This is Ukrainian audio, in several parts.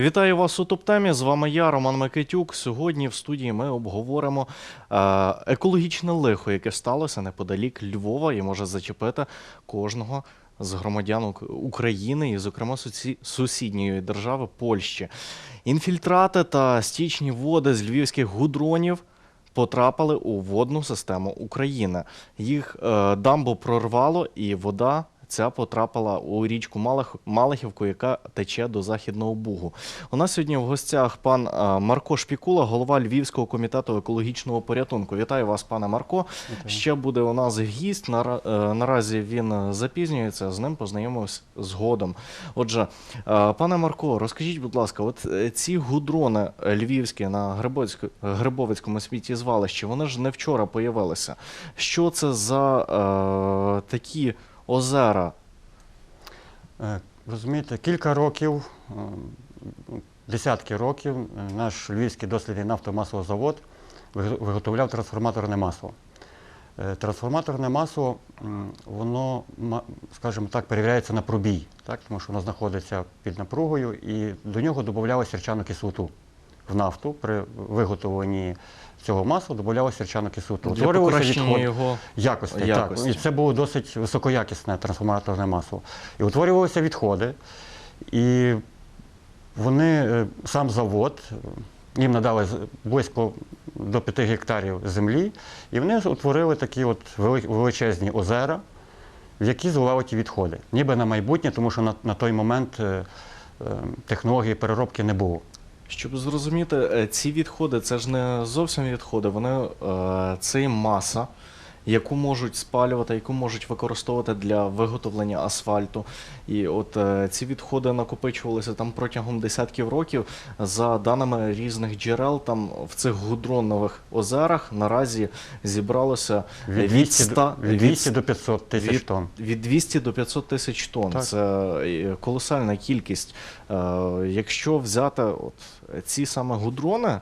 Вітаю вас у топтемі. З вами я, Роман Микитюк. Сьогодні в студії ми обговоримо е, екологічне лихо, яке сталося неподалік Львова і може зачепити кожного з громадян України і, зокрема, сусідньої держави Польщі. Інфільтрати та стічні води з львівських гудронів. Потрапили у водну систему України. Їх е, дамбу прорвало, і вода ця потрапила у річку Малих, Малихівку, яка тече до Західного Бугу. У нас сьогодні в гостях пан е, Марко Шпікула, голова Львівського комітету екологічного порятунку. Вітаю вас, пане Марко. Ще буде у нас гість. Нара- е, Наразі він запізнюється. З ним познайомимось згодом. Отже, е, пане Марко, розкажіть, будь ласка, от ці гудрони львівські на Грибовицькому сміттєзвалищі, вони ж не вчора появилися. Що це за е, такі озера? Е, Розумієте, кілька років, е, десятки років, е, наш Львівський дослідний нафтомасовий завод виготовляв трансформаторне масло. Трансформаторне масло, воно, скажімо так, перевіряється на пробій, так, тому що воно знаходиться під напругою, і до нього додавалося сірчану кислоту. В нафту при виготовленні цього масла додавалося сірчану кислоту. Для Утворювався покращення відход- його Якості, Якості. так. І це було досить високоякісне трансформаторне масло. І утворювалися відходи, і вони, е, сам завод, їм надали близько до 5 гектарів землі, і вони утворили такі от величезні озера, в які зливали ті відходи. Ніби на майбутнє, тому що на, на той момент е, е, технології переробки не було. Щоб зрозуміти, е, ці відходи це ж не зовсім відходи, вони е, це маса, яку можуть спалювати, яку можуть використовувати для виготовлення асфальту. І от е, ці відходи накопичувалися там протягом десятків років. За даними різних джерел, там в цих гудронових озерах наразі зібралося Від 200, до- 100 від 200 до 500 тисяч від, тонн. Від 200 до 500 тисяч тонн. Так. Це е, колосальна кількість. Е, Якщо взяти от ці саме гудрони,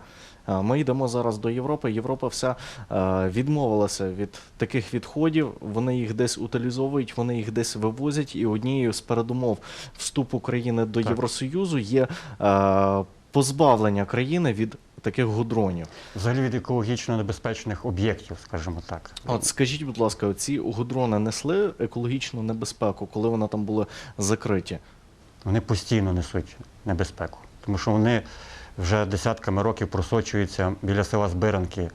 ми йдемо зараз до Європи. Європа вся е, відмовилася від таких відходів. Вони їх десь утилізовують, вони їх десь вивозять. І однією з передумов вступу країни до Так. Євросоюзу є е, позбавлення країни від таких гудронів. Взагалі від екологічно небезпечних об'єктів, скажімо так. От скажіть, будь ласка, ці гудрони несли екологічну небезпеку, коли вони там були закриті? Вони постійно несуть небезпеку, тому що вони вже десятками років просочуються біля села Збиранки,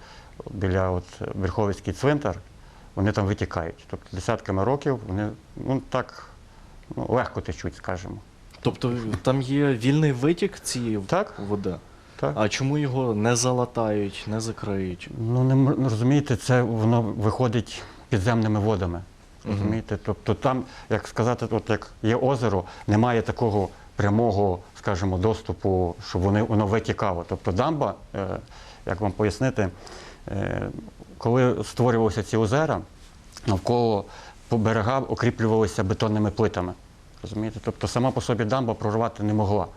біля от Верховицький цвинтар, вони там витікають. Тобто десятками років вони ну, так ну, легко течуть, скажімо. Тобто там є вільний витік цієї Так. води. Так? А чому його не залатають, не закриють? Ну, не ну, розумієте, це воно виходить підземними водами. Розумієте? Тобто там, як сказати, от як є озеро, немає такого прямого, скажімо, доступу, щоб вони, воно витікало. Тобто дамба, е, як вам пояснити, е, коли створювалися ці озера, навколо по берегам окріплювалися бетонними плитами. Розумієте? Тобто сама по собі дамба прорвати не могла.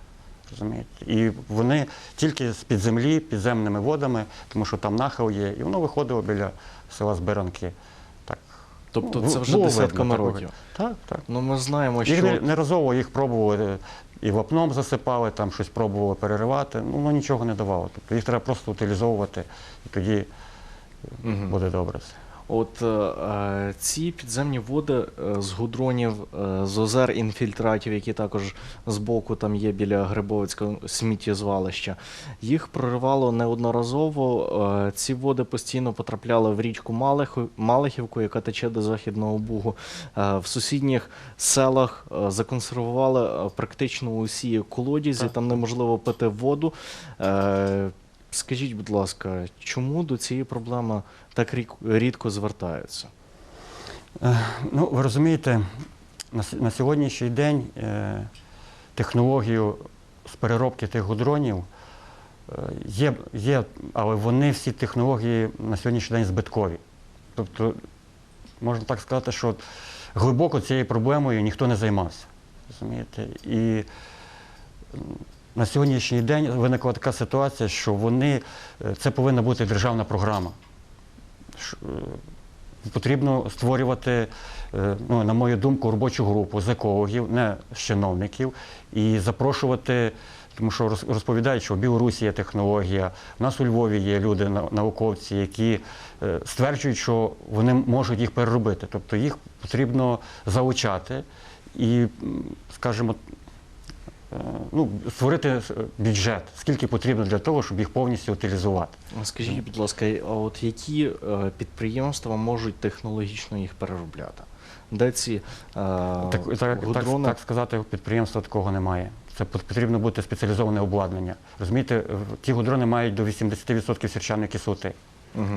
Розумієте? І вони тільки з-під землі, підземними водами, тому що там нахил є, і воно виходило біля села Збиранки. Тобто Ну, це вже десятками років. Так, так. Ну ми знаємо, що не- неразово їх пробували і вапном засипали, там щось пробували переривати, ну воно нічого не давало. Тобто їх треба просто утилізовувати, і тоді угу. буде добре все. От е, е, ці підземні води е, з гудронів, е, з озер інфільтратів, які також збоку там є біля Грибовицького сміттєзвалища, їх проривало неодноразово. Е, ці води постійно потрапляли в річку Малихівку, яка тече до Західного Бугу. Е, в сусідніх селах е, законсервували практично усі колодязі, Так. там неможливо пити воду. Е, Скажіть, будь ласка, чому до цієї проблеми так рідко звертаються? Е, Ну, ви розумієте, на, сьогоднішній день е, технологію з переробки тих гудронів е, є, є, але вони всі технології на сьогоднішній день збиткові. Тобто, можна так сказати, що глибоко цією проблемою ніхто не займався. Розумієте? І на сьогоднішній день виникла така ситуація, що вони, це повинна бути державна програма. Е, Потрібно створювати, е, ну, на мою думку, робочу групу з екологів, не з чиновників, і запрошувати Тому що роз- розповідають, що в Білорусі є технологія, в нас у Львові є люди, науковці, які е, стверджують, що вони можуть їх переробити. Тобто їх потрібно заучати і, скажімо, ну, створити е, бюджет, скільки потрібно для того, щоб їх повністю утилізувати. Скажіть, будь ласка, а от які е, підприємства можуть технологічно їх переробляти? Де ці е, Так, так, так, гудрони? так сказати, підприємства такого немає. Це потрібно бути спеціалізоване обладнання. Розумієте, ті гудрони мають до 80% сірчаної кислоти,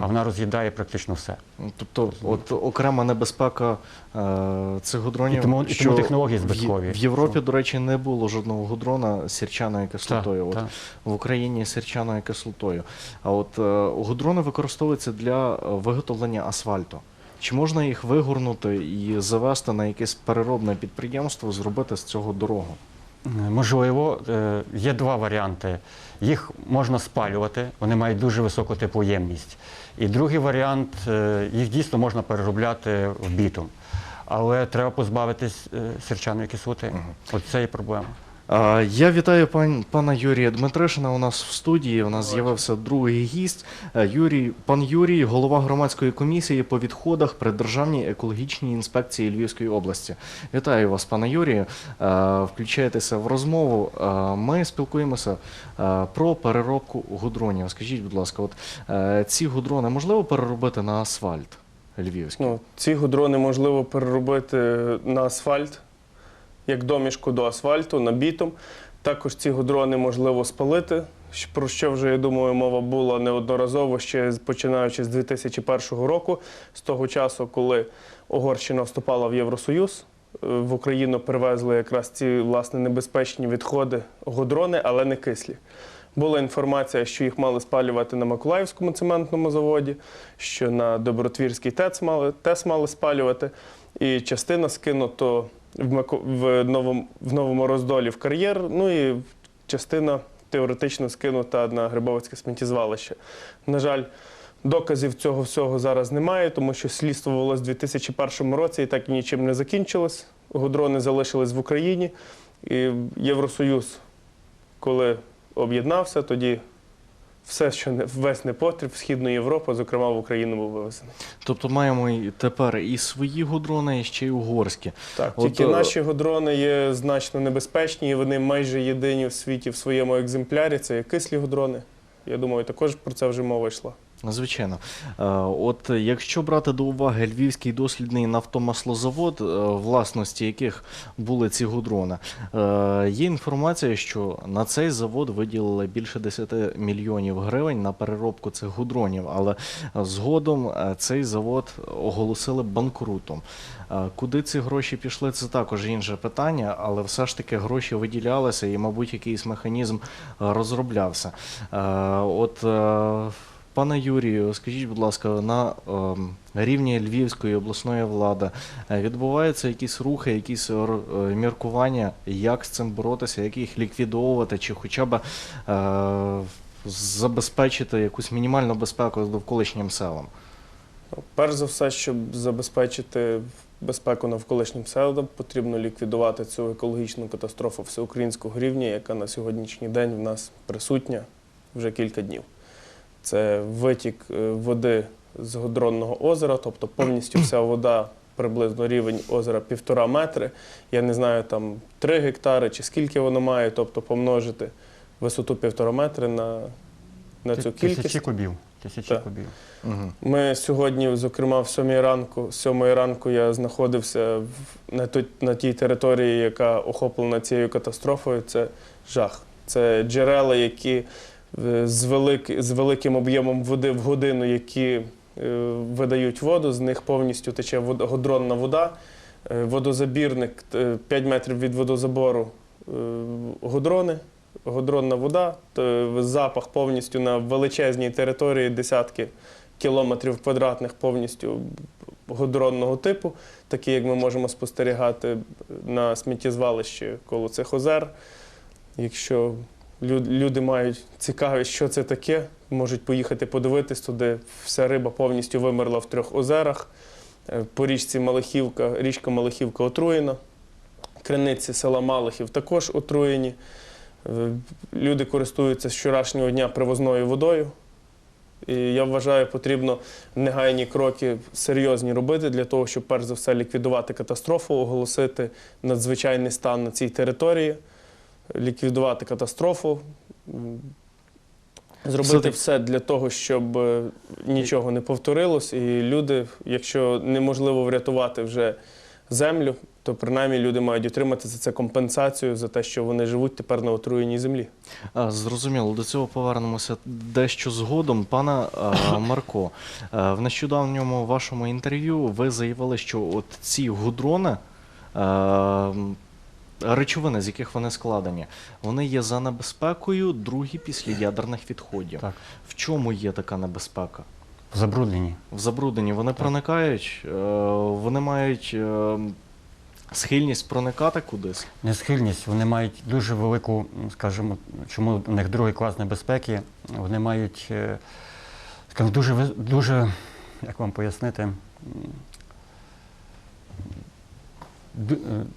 А вона роз'їдає практично все. Тобто, от окрема небезпека е, цих гудронів. І тому- і тому технології в збиткові. В Європі, до речі, не було жодного гудрона з сірчаною кислотою. Так, от так. В Україні з сірчаною кислотою. А от е, гудрони використовуються для е, виготовлення асфальту. Чи можна їх вигорнути і завести на якесь переробне підприємство, зробити з цього дорогу? Можливо, е, є два варіанти. Їх можна спалювати, вони мають дуже високу теплоємність. І другий варіант е, їх дійсно можна переробляти в бітум. Але треба позбавитись е, сірчаної кислоти. От це і проблема. Я вітаю пан, пана Юрія Дмитришина. У нас в студії. У нас з'явився другий гість. Е, Юрій, пан Юрій, голова громадської комісії по відходах при Державній екологічній інспекції Львівської області. Вітаю вас, пане Юрію. Е, Включайтеся в розмову. Е, Ми спілкуємося про переробку гудронів. Скажіть, будь ласка, от ці гудрони можливо переробити на асфальт львівський? Ну, ці гудрони можливо переробити на асфальт, як домішку до асфальту, на бітум. Також ці гудрони можливо спалити, про що вже, я думаю, мова була неодноразово ще починаючи з 2001 року, з того часу, коли Угорщина вступала в Євросоюз. е, В Україну привезли якраз ці власне небезпечні відходи гудрони, але не кислі. Була інформація, що їх мали спалювати на Миколаївському цементному заводі, що на Добротвірський ТЕЦ мали, ТЕС мали спалювати, і частина скинуто в, в, новому, в новому роздолі в кар'єр, ну і частина теоретично скинута на Грибовицьке сміттєзвалище. На жаль, доказів цього всього зараз немає, тому що слідство велось у 2001 році і так і нічим не закінчилось. Гудрони залишились в Україні. І Євросоюз, коли об'єднався, тоді все, що не весь непотріб в Східну Європу, зокрема в Україну, був вивезений. Тобто маємо і тепер і свої гудрони, і ще й угорські. Так, От, тільки е, наші гудрони є значно небезпечні, і вони майже єдині в світі в своєму екземплярі. Це є кислі гудрони. Я думаю, також про це вже мова йшла. Звичайно. Е, От якщо брати до уваги Львівський дослідний нафтомаслозавод, е, власності яких були ці гудрони, е, є інформація, що на цей завод виділили більше 10 мільйонів гривень на переробку цих гудронів, але згодом цей завод оголосили банкрутом. Куди ці гроші пішли, це також інше питання, але все ж таки гроші виділялися і, мабуть, якийсь механізм розроблявся. От Пане Юрію, скажіть, будь ласка, на ем, рівні Львівської обласної влади е, відбуваються якісь рухи, якісь р- е, міркування, як з цим боротися, як їх ліквідовувати, чи хоча б е, забезпечити якусь мінімальну безпеку довколишнім селам? Перш за все, щоб забезпечити безпеку навколишнім селам, потрібно ліквідувати цю екологічну катастрофу всеукраїнського рівня, яка на сьогоднішній день в нас присутня вже кілька днів. Це витік е, води з Годронного озера, тобто повністю вся вода, приблизно рівень озера півтора метри. Я не знаю, там 3 гектари чи скільки воно має, тобто помножити висоту півтора метри на, на цю кількість. Тисячі кубів. Тисячі Так. кубів. Угу. Ми сьогодні, зокрема, в сьомій ранку, з сьомої ранку я знаходився в, на, ту, на тій території, яка охоплена цією катастрофою. Це жах. Це джерела, які з, велик, з великим об'ємом води в годину, які е, видають воду, з них повністю тече годронна вода. Е, водозабірник е, 5 метрів від водозабору е, годрони. Годронна вода, запах повністю на величезній території, десятки кілометрів квадратних повністю годронного типу, такі, як ми можемо спостерігати на сміттєзвалищі коло цих озер. Якщо люди мають цікавість, що це таке, можуть поїхати подивитись туди. Вся риба повністю вимерла в трьох озерах. Е, По річці Малахівка, річка Малахівка отруєна. Криниці села Малахів також отруєні. Е, Люди користуються з вчорашнього дня привозною водою. І я вважаю, потрібно негайні кроки серйозні робити для того, щоб перш за все ліквідувати катастрофу, оголосити надзвичайний стан на цій території, ліквідувати катастрофу, зробити все для того, щоб е, нічого не повторилось. І люди, якщо неможливо врятувати вже землю, то принаймні люди мають отримати за це компенсацію за те, що вони живуть тепер на отруєній землі. А, Зрозуміло, до цього повернемося дещо згодом. Пане е, Марко, е, в нещодавньому вашому інтерв'ю ви заявили, що от ці гудрони, м, речовини, з яких вони складені, вони є за небезпекою другі після ядерних відходів. Так. В чому є така небезпека? Забруднені. В забрудненні вони проникають, е, вони мають е, схильність проникати кудись. Несхильність, вони мають дуже велику, скажімо, чому у них другий клас небезпеки, вони мають, е, скажімо, дуже, дуже, як вам пояснити,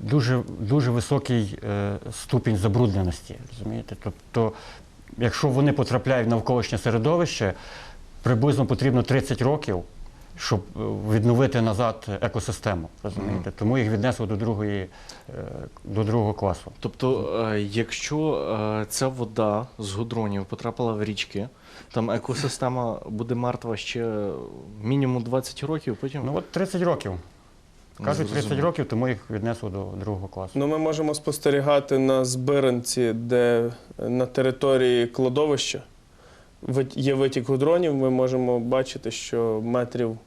дуже, дуже високий е, ступінь забрудненості, розумієте? Тобто, якщо вони потрапляють в навколишнє середовище, приблизно потрібно 30 років, щоб е, відновити назад екосистему, розумієте? Тому їх віднесло до другої, е, до другого класу. Тобто, е, якщо е, ця вода з гудронів потрапила в річки, там екосистема буде мертва ще мінімум 20 років, потім Ну от 30 років. Кажуть 30 років, тому їх віднесло до другого класу. Ну, ми можемо спостерігати на збиранці, де на території кладовища є витік гудронів. Ми можемо бачити, що метрів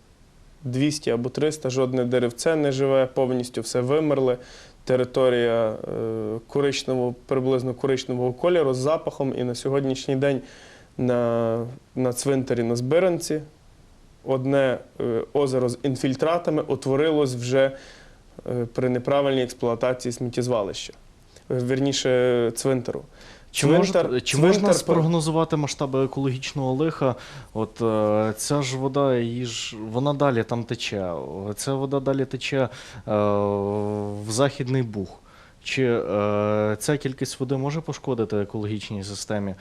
200 або 300 жодне деревце не живе, повністю все вимерле. Територія е, коричневого, приблизно коричневого кольору з запахом. І на сьогоднішній день на, на цвинтарі на збиранці одне е, озеро з інфільтратами утворилось вже е, при неправильній експлуатації сміттєзвалища. Е, Вірніше, цвинтару. Чи, Цвинтар- чи можна спрогнозувати масштаби екологічного лиха? От е, ця ж вода, її ж вона далі там тече. Ця вода далі тече е, в Західний Буг. Чи е, ця кількість води може пошкодити екологічній системі е,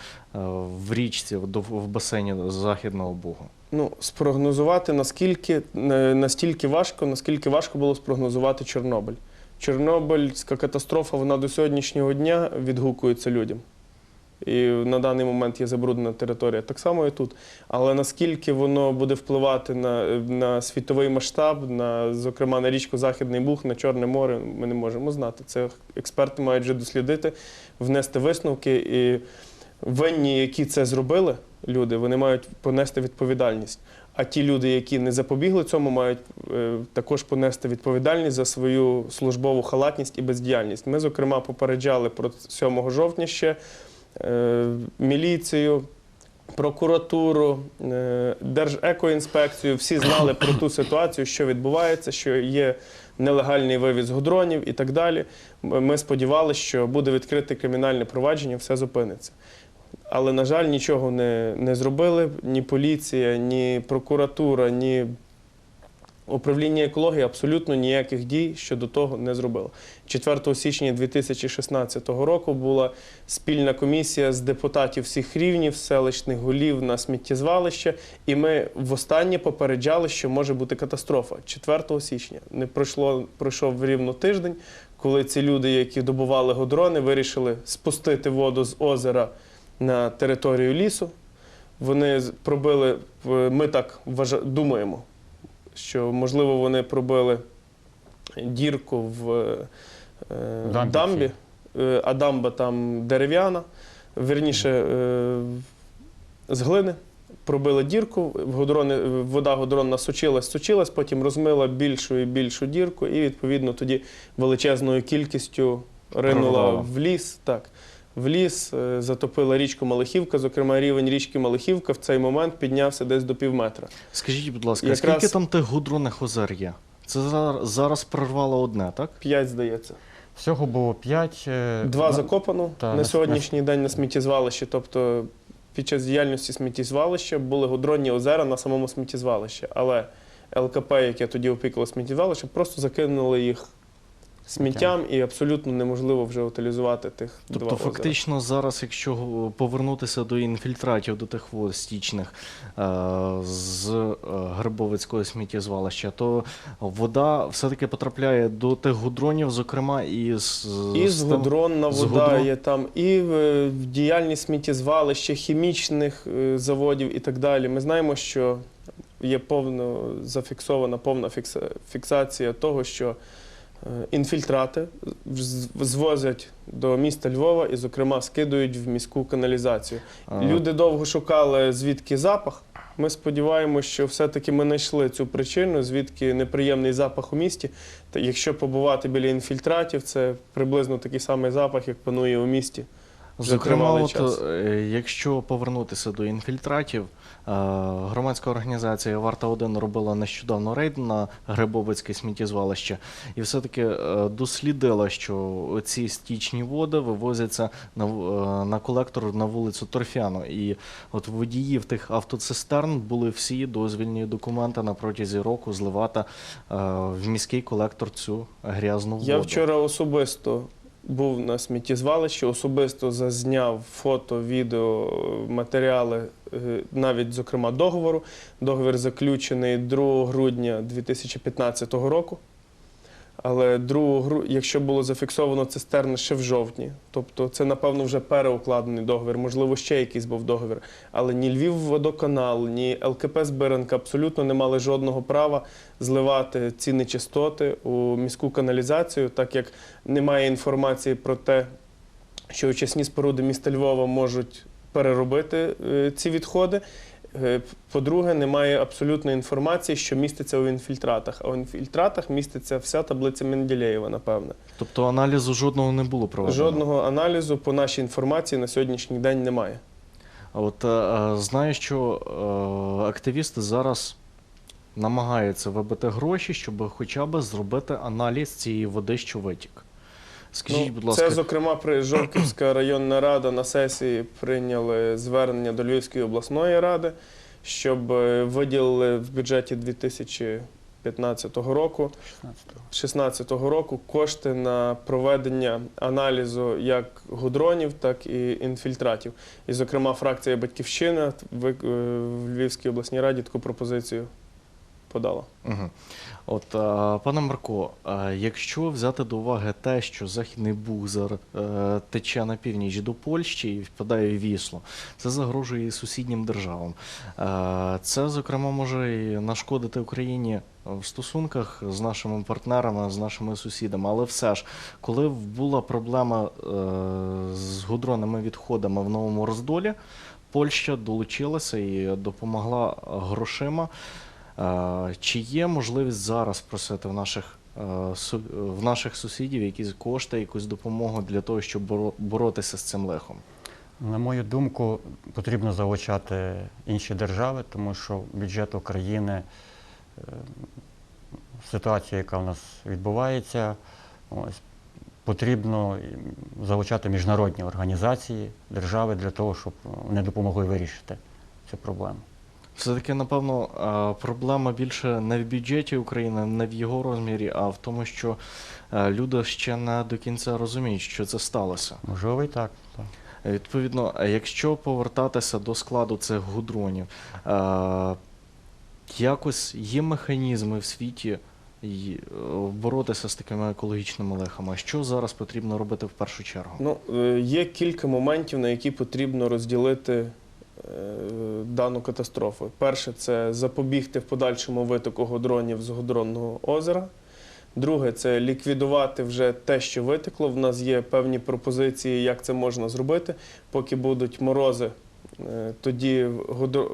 в річці, в, в басейні Західного Бугу? Ну, спрогнозувати наскільки е, настільки важко, наскільки важко було спрогнозувати Чорнобиль. Чорнобильська катастрофа вона до сьогоднішнього дня відгукується людям. І на даний момент є забруднена територія. Так само і тут. Але наскільки воно буде впливати на, на світовий масштаб, на, зокрема на річку Західний Буг, на Чорне море, ми не можемо знати. Це експерти мають вже дослідити, внести висновки. І винні, які це зробили, люди, вони мають понести відповідальність. А ті люди, які не запобігли цьому, мають е, також понести відповідальність за свою службову халатність і бездіяльність. Ми, зокрема, попереджали про 7 жовтня ще міліцію, прокуратуру, е, Держекоінспекцію. Всі знали про ту ситуацію, що відбувається, що є нелегальний вивіз гудронів і так далі. Ми сподівалися, що буде відкрите кримінальне провадження, все зупиниться. Але, на жаль, нічого не, не зробили ні поліція, ні прокуратура, ні управління екології абсолютно ніяких дій щодо того не зробило. 4 січня 2016 року була спільна комісія з депутатів всіх рівнів, селищних голів на сміттєзвалище, і ми востаннє попереджали, що може бути катастрофа 4 січня. Не пройшло пройшов рівно тиждень, коли ці люди, які добували годрони, вирішили спустити воду з озера на територію лісу. Вони пробили, ми так думаємо, що можливо вони пробили дірку в е, Дамбі дамбі, Е, а дамба там дерев'яна, вірніше е, з глини. Пробили дірку, годрони, вода годронна сучилась, сучилась, потім розмила більшу і більшу дірку, і відповідно тоді величезною кількістю ринула Прорвала. в ліс. Так, в ліс е, затопила річку Малихівка. Зокрема, рівень річки Малихівка в цей момент піднявся десь до пів метра. Скажіть, будь ласка, Якраз- скільки там тих гудронних озер є? Це зараз, зараз прорвало одне, так? П'ять, здається. Всього було 5. Два закопано та, на на- сьогоднішній день на сміттєзвалищі. Тобто під час діяльності сміттєзвалища були гудронні озера на самому сміттєзвалищі. Але ЛКП, яке тоді опікало сміттєзвалище, просто закинули їх сміттям і абсолютно неможливо вже утилізувати тих два Тобто, озера. фактично, зараз, якщо повернутися до інфільтратів, до тих вод стічних е, з е, Грибовицького сміттєзвалища, то вода все-таки потрапляє до тих гудронів, зокрема, і з, І з згодронна з вода гудрон- є там, і в, в діяльність сміттєзвалища, хімічних е, заводів і так далі. Ми знаємо, що є повно зафіксована повна фікса- фіксація того, що е, інфільтрати звозять до міста Львова і, зокрема, скидують в міську каналізацію. е, Люди довго шукали, звідки запах. Ми сподіваємося, що все-таки ми знайшли цю причину, звідки неприємний запах у місті. Та якщо побувати біля інфільтратів, це приблизно такий самий запах, як панує у місті. Зокрема, от, е, якщо повернутися до інфільтратів, е, громадська організація Варта 1 робила нещодавно рейд на Грибовицьке сміттєзвалище і все-таки е, дослідила, що ці стічні води вивозяться на, на колектор на вулицю Торфяну. І от водіїв тих автоцистерн були всі дозвільні документи на протязі року зливати в міський колектор цю грязну воду. Я вчора особисто був на сміттєзвалищі, особисто зазняв фото, відео, матеріали, е, навіть, зокрема, договору. Договір заключений 2 грудня 2015 року. Але 2 гру... якщо було зафіксовано цистерни ще в жовтні, тобто це, напевно, вже переукладений договір, можливо, ще якийсь був договір. Але ні Львів водоканал, ні ЛКП Збиранка абсолютно не мали жодного права зливати ці нечистоти у міську каналізацію, так як немає інформації про те, що очисні споруди міста Львова можуть переробити е, ці відходи. Е, По-друге, немає абсолютної інформації, що міститься у інфільтратах. А у інфільтратах міститься вся таблиця Менделєєва, напевне. Тобто аналізу жодного не було проведено? Жодного аналізу по нашій інформації на сьогоднішній день немає. А От е, е, знаю, що е, активісти зараз намагаються вибити гроші, щоб хоча б зробити аналіз цієї води, що витік. Скажіть, Ну, будь ласка, Це, зокрема, при Жовківська районна рада на сесії прийняли звернення до Львівської обласної ради, щоб е, виділили в бюджеті 2015 року 2016 року кошти на проведення аналізу як гудронів, так і інфільтратів. І, зокрема, фракція Батьківщина ви- е, в Львівській обласній раді таку пропозицію подала. Угу. От, е, пане Марко, е, якщо взяти до уваги те, що Західний Бугзар е, тече на північ до Польщі і впадає в Вісло, це загрожує сусіднім державам. Це, зокрема, може і нашкодити Україні в стосунках з нашими партнерами, з нашими сусідами. Але все ж, коли була проблема з гудронними відходами в Новому Роздолі, Польща долучилася і допомогла грошима. Е, Чи є можливість зараз просити в наших, е, в наших сусідів якісь кошти, якусь допомогу для того, щоб боро- боротися з цим лихом? На мою думку, потрібно залучати інші держави, тому що бюджет України, е, ситуація, яка в нас відбувається, ось, потрібно залучати міжнародні організації, держави для того, щоб вони допомогли вирішити цю проблему. Все-таки, напевно, е, проблема більше не в бюджеті України, не в його розмірі, а в тому, що е, люди ще не до кінця розуміють, що це сталося. Можливо, і так. так. Відповідно, е, якщо повертатися до складу цих гудронів, е, якось є механізми в світі й- е, боротися з такими екологічними лихами. Що зараз потрібно робити в першу чергу? Ну, е, є кілька моментів, на які потрібно розділити е, дану катастрофу. Перше, це запобігти в подальшому витоку годронів з годронного озера. Друге, це ліквідувати вже те, що витекло. В нас є певні пропозиції, як це можна зробити. Поки будуть морози, е, тоді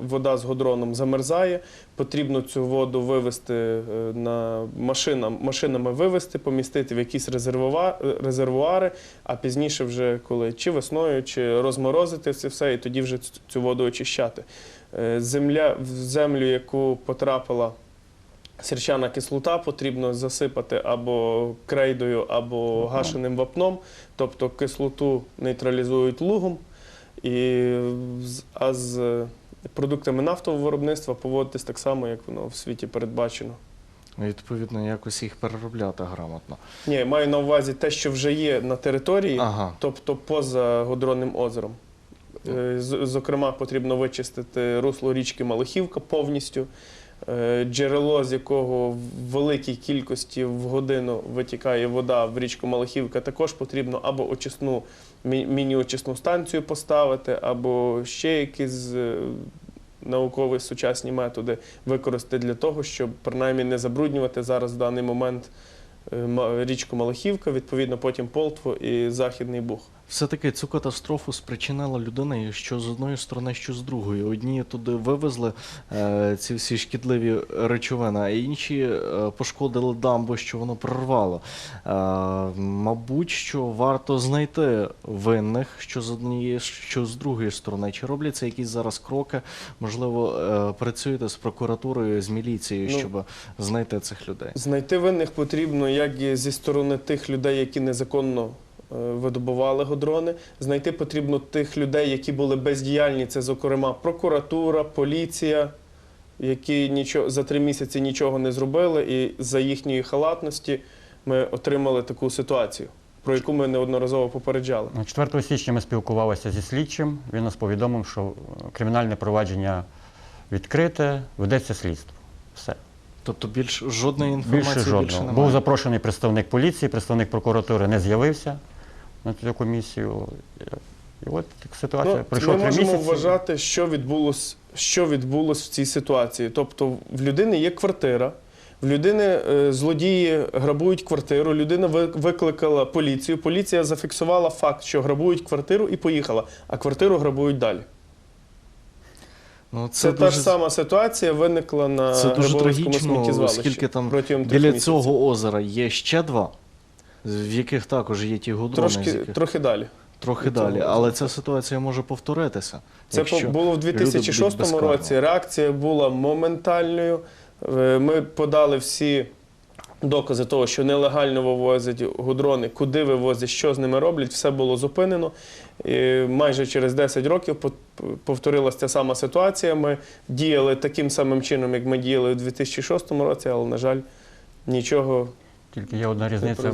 вода з годроном замерзає. Потрібно цю воду вивести е, на машинам, машинами вивести, помістити в якісь резервуа- е, резервуари, а пізніше, вже коли чи весною, чи розморозити це все, і тоді вже цю воду очищати. Е, Земля в землю, яку потрапила сірчана кислота, потрібно засипати або крейдою, або гашеним вапном, тобто кислоту нейтралізують лугом. І, з- а з продуктами нафтового виробництва поводитись так само, як воно в світі передбачено. Відповідно, якось їх переробляти грамотно. Ні, маю на увазі те, що вже є на території, Ага. тобто поза Годронним озером. Е, з- Зокрема, потрібно вичистити русло річки Малихівка повністю, е, джерело, з якого в великій кількості в годину витікає вода в річку Малихівка, також потрібно або очисну, міні-очисну станцію поставити, або ще якісь е, наукові сучасні методи використати для того, щоб принаймні не забруднювати зараз в даний момент е, річку Малахівка, відповідно потім Полтво і Західний Буг. Все-таки цю катастрофу спричинила людина, що з одної сторони, що з другої. Одні туди вивезли е, ці всі шкідливі речовини, а інші е, пошкодили дамбу, що воно прорвало. Е, мабуть, що варто знайти винних, що з однієї, що з другої сторони. Чи робляться якісь зараз кроки? Можливо, е, працюєте з прокуратурою, з міліцією, Ну, щоб знайти цих людей. Знайти винних потрібно як і зі сторони тих людей, які незаконно видобували годрони. Знайти потрібно тих людей, які були бездіяльні. Це, зокрема, прокуратура, поліція, які нічого за три місяці нічого не зробили, і за їхньої халатності ми отримали таку ситуацію, про яку ми неодноразово попереджали. Ну, 4 січня ми спілкувалися зі слідчим. Він нас повідомив, що е, кримінальне провадження відкрите, ведеться слідство. Все. Тобто більш жодної інформації Більше більше, жодного. немає. Був запрошений представник поліції, представник прокуратури не з'явився на цю комісію. І от така ситуація. Ну, Пройшло ми можемо вважати, що відбулось, що відбулось в цій ситуації. Тобто, в людини є квартира, в людини е, злодії грабують квартиру, людина викликала поліцію. Поліція зафіксувала факт, що грабують квартиру і поїхала, а квартиру грабують далі. Ну, Це, та ж сама ситуація виникла на Це дуже трагічно, оскільки там Біля місяців. цього озера є ще два, в яких також є ті гудрони, Трошки, яких... трохи далі. трохи далі. Але ця ситуація може повторитися. Це було в 2006 році. Реакція була моментальною. Е, Ми подали всі докази того, що нелегально вивозять гудрони, куди вивозять, що з ними роблять. Все було зупинено. І майже через 10 років повторилася ця сама ситуація. Ми діяли таким самим чином, як ми діяли у 2006 році, але, на жаль, нічого. Тільки є одна різниця. Е,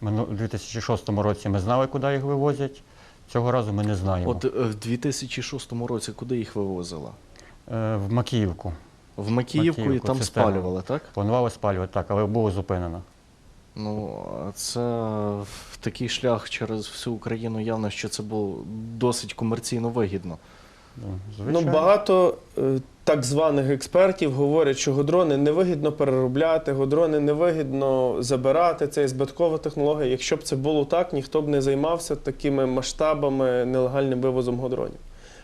У 2006 році ми знали, куди їх вивозять. Цього разу ми не знаємо. От е, в 2006 році куди їх вивозили? Е, В Макіївку. В Макіївку і там цистерну. спалювали, так? Планували спалювати, так, але було зупинено. Ну, це в такий шлях через всю Україну явно, що це було досить комерційно вигідно. Ну, Ну, багато е, так званих експертів говорять, що годрони невигідно переробляти, годрони невигідно забирати. Це є збиткова технологія. Якщо б це було так, ніхто б не займався такими масштабами нелегальним вивозом годронів.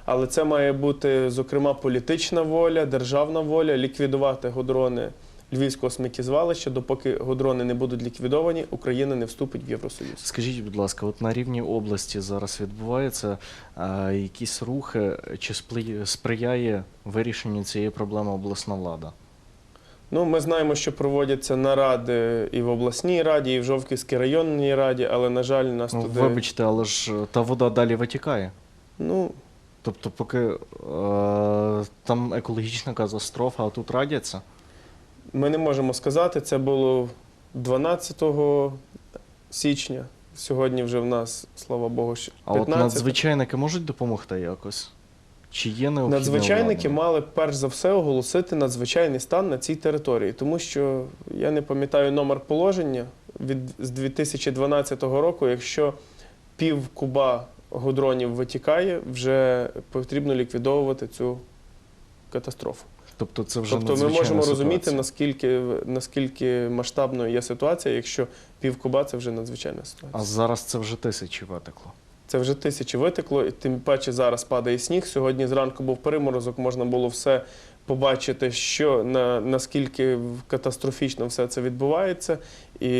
Але це має бути, зокрема, політична воля, державна воля ліквідувати годрони львівського сміттєзвалища. Допоки годрони не будуть ліквідовані, Україна не вступить в Євросоюз. Скажіть, будь ласка, от на рівні області зараз відбуваються е, якісь рухи, чи сприяє вирішенню цієї проблеми обласна влада? Ну, ми знаємо, що проводяться наради і в обласній раді, і в Жовківській районній раді, але, на жаль, нас Ну, туди. вибачте, але ж е, та вода далі витікає. Ну, Тобто, поки е, там екологічна катастрофа, а тут радяться. Ми не можемо сказати, це було 12 січня. Сьогодні вже в нас, слава Богу, ще А от надзвичайники можуть допомогти якось? Чи є необхідне Надзвичайники обладнання? мали перш за все оголосити надзвичайний стан на цій території, тому що я не пам'ятаю номер положення від з 2012 року. Якщо пів куба годронів витікає, вже потрібно ліквідовувати цю катастрофу. Тобто це вже Тобто ми можемо розуміти, наскільки, наскільки масштабною є ситуація, якщо пів куба це вже надзвичайна ситуація. А зараз це вже тисячі витекло. Це вже тисячі витекло, і тим паче зараз падає сніг. Сьогодні зранку був приморозок, можна було все побачити, що на, наскільки катастрофічно все це відбувається, і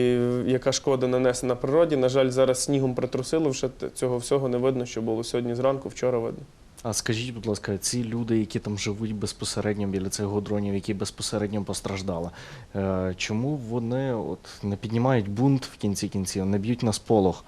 яка шкода нанесена природі. На жаль, зараз снігом притрусило, вже цього всього не видно, що було сьогодні зранку, вчора видно. А скажіть, будь ласка, ці люди, які там живуть безпосередньо біля цих годронів, які безпосередньо постраждали, е, чому вони от не піднімають бунт в кінці кінців, не б'ють на сполох?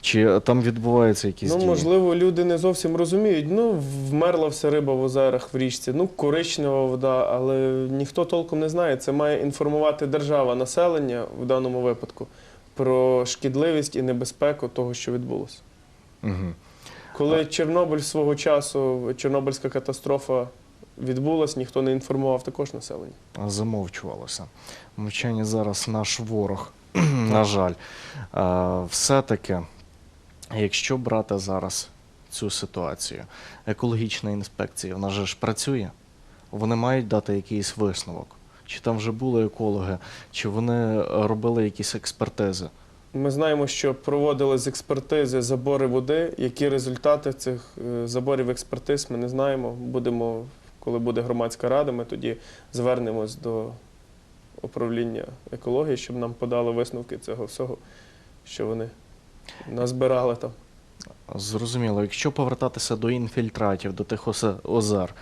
Чи там відбуваються якісь Ну, дії? можливо, люди не зовсім розуміють. Ну, вмерла вся риба в озерах, в річці, ну, коричнева вода, але ніхто толком не знає. Це має інформувати держава, населення в даному випадку про шкідливість і небезпеку того, що відбулося. Угу. Коли Чорнобиль свого часу, Чорнобильська катастрофа відбулась, ніхто не інформував також населення. замовчувалося. Мовчання зараз наш ворог, на жаль. Все-таки, якщо брати зараз цю ситуацію, екологічна інспекція, вона же ж працює, вони мають дати якийсь висновок. Чи там вже були екологи, чи вони робили якісь експертизи? Ми знаємо, що проводили з експертизи забори води. Які результати цих е, заборів експертиз, ми не знаємо. Будемо, коли буде громадська рада, ми тоді звернемось до управління екології, щоб нам подали висновки цього всього, що вони назбирали там. Зрозуміло, якщо повертатися до інфільтратів, до тих озер,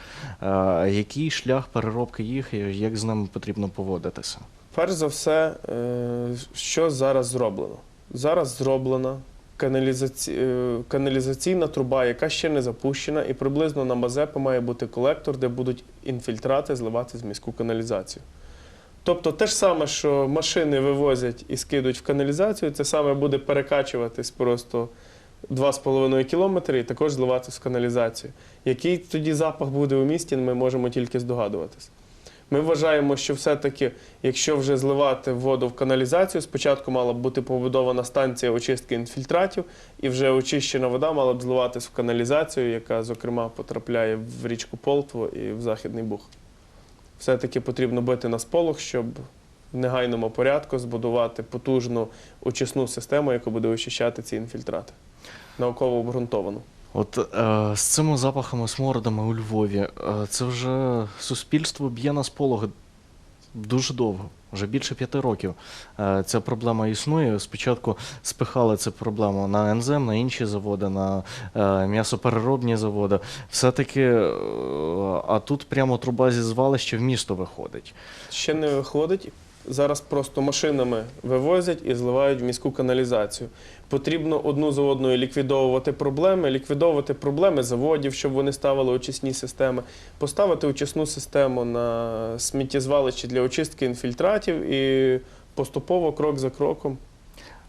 е, який шлях переробки їх як з ними потрібно поводитися? Перш за все, е, що зараз зроблено? Зараз зроблена е, каналізаційна труба, яка ще не запущена, і приблизно на Мазепи має бути колектор, де будуть інфільтрати зливати з міську каналізацію. Тобто те ж саме, що машини вивозять і скидуть в каналізацію, це саме буде перекачуватись просто 2,5 кілометри і також зливатись в каналізацію. Який тоді запах буде у місті, ми можемо тільки здогадуватись. Ми вважаємо, що все-таки, якщо вже зливати воду в каналізацію, спочатку мала б бути побудована станція очистки інфільтратів, і вже очищена вода мала б зливатись в каналізацію, яка, зокрема, потрапляє в річку Полтво і в Західний Буг. Все-таки потрібно бити на сполох, щоб в негайному порядку збудувати потужну очисну систему, яка буде очищати ці інфільтрати. Науково обґрунтовану. От е, з цими запахами, смородами у Львові, е, це вже суспільство б'є на сполох дуже довго, вже більше п'яти років. Е, ця проблема існує. Спочатку спихали цю проблему на ензем, на інші заводи, на е, м'ясопереробні заводи. Все-таки, е, а тут прямо труба зі звалища в місто виходить. Ще не виходить. Зараз просто машинами вивозять і зливають в міську каналізацію. Потрібно одну за одною ліквідовувати проблеми, ліквідовувати проблеми заводів, щоб вони ставили очисні системи, поставити очисну систему на сміттєзвалище для очистки інфільтратів і поступово, крок за кроком,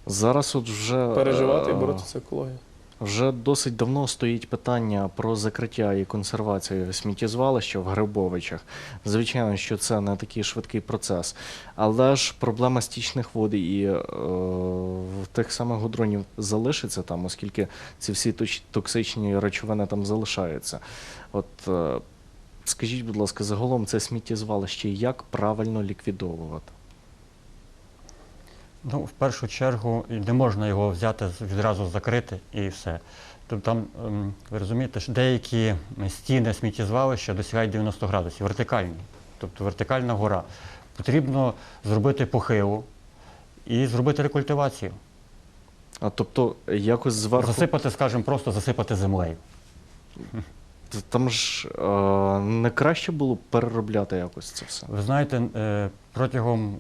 Зараз от вже переживати і е, боротися з екологією. Вже досить давно стоїть питання про закриття і консервацію сміттєзвалища в Грибовичах. Звичайно, що це не такий швидкий процес. Але ж проблема стічних вод і е, тих самих гудронів залишиться там, оскільки ці всі токсичні речовини там залишаються. От е, скажіть, будь ласка, загалом це сміттєзвалище як правильно ліквідовувати? Ну, в першу чергу не можна його взяти відразу закрити і все. Тобто там, ем, ви розумієте, що деякі стіни сміттєзвалища досягають 90 градусів, вертикальні, тобто вертикальна гора. Потрібно зробити похилу і зробити рекультивацію. А тобто якось зверху Засипати, скажімо, просто засипати землею. Там ж е, не краще було переробляти якось це все. Ви знаєте, е, протягом е,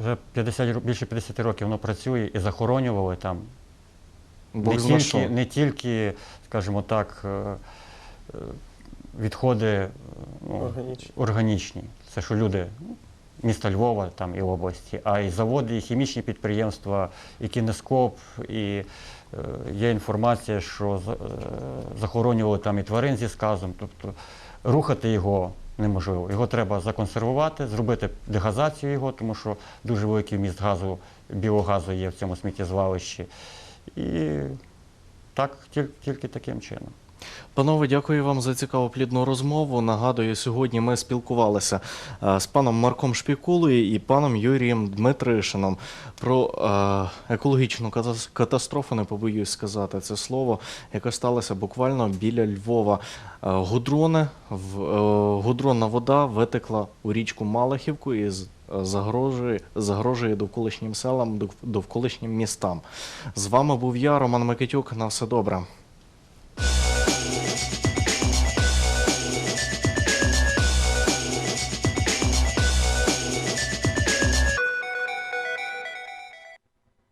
вже 50, ро- більше 50 років воно працює і захоронювали там Бог не, тільки, не тільки, скажімо так, е, е, відходи е, ну, Органічні. органічні. Це що люди ну, міста Львова там, і області, а й заводи, і хімічні підприємства, і кінескоп, і е, є інформація, що за- е, захоронювали там і тварин зі сказом. Тобто рухати його неможливо. Його треба законсервувати, зробити дегазацію його, тому що дуже великий вміст газу, біогазу є в цьому сміттєзвалищі. І так, тільки, тільки таким чином. Панове, дякую вам за цікаву плідну розмову. Нагадую, сьогодні ми спілкувалися е, з паном Марком Шпікулою і паном Юрієм Дмитришином про е, екологічну катастрофу, не побоюсь сказати це слово, яка сталася буквально біля Львова. Е, Гудрони, гудронна вода витекла у річку Малахівку і загрожує, загрожує довколишнім селам, довколишнім містам. З вами був я, Роман Микитюк. На все добре.